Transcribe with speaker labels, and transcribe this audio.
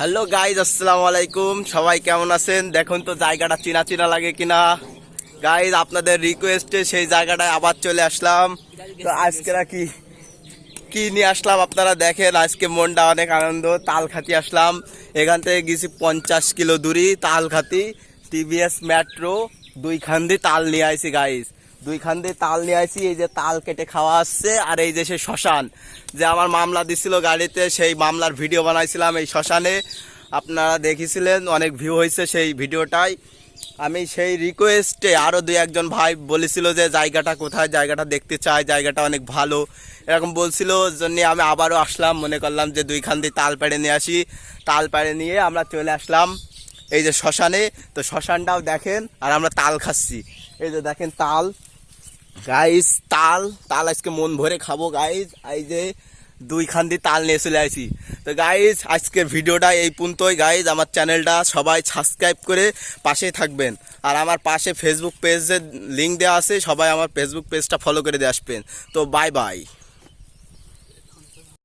Speaker 1: Hello guys আসসালামু আলাইকুম। সবাই কেমন আছেন? দেখুন তো জায়গাটা চিনা চিনা লাগে কিনা। গাইজ আপনাদের রিকোয়েস্টে সেই জায়গাটায় আবার চলে আসলাম। তো আজকে কি কি নিয়ে আসলাম আপনারা দেখেন, আজকে মনটা অনেক আনন্দ। তালখাতি আসলাম। এখান থেকে গেছি পঞ্চাশ কিলো দূরি তালখাতি টিভিএস মেট্রো দুইখান দিয়ে তাল নিয়ে আইছি গাইজ দুইখান দিয়ে তাল নিয়ে আসি এই যে তাল কেটে খাওয়া আসছে, আর এই যে সেই শ্মশান। যে আমার মামলা দিছিল গাড়িতে, সেই মামলার ভিডিও বানাইছিলাম এই শ্মশানে। আপনারা দেখেছিলেন, অনেক ভিউ হয়েছে সেই ভিডিওটাই। আমি সেই রিকোয়েস্টে আরও দুই একজন ভাই বলেছিল যে, জায়গাটা কোথায়? জায়গাটা দেখতে চাই, জায়গাটা অনেক ভালো। এরকম বলছিল জন্য আমি আবারও আসলাম, মনে করলাম যে দুইখান দিয়ে তাল পেড়ে নিয়ে আসি। তাল পেড়ে নিয়ে আমরা চলে আসলাম এই যে শ্মশানে। তো শ্মশানটাও দেখেন, আর আমরা তাল খাচ্ছি। এই যে দেখেন তাল গাইস তাল তাল আজকে মন ভরে খাব গাইজ এই যে দুইখান দিয়ে তাল নিয়ে চলে আসি। তো গাইজ আজকের ভিডিওটা এই পর্যন্তই গাইজ আমার চ্যানেলটা সবাই সাবস্ক্রাইব করে পাশে থাকবেন। আর আমার পাশে ফেসবুক পেজের লিঙ্ক দেওয়া আছে, সবাই আমার ফেসবুক পেজটা ফলো করে দিয়ে আসবেন। তো বাই বাই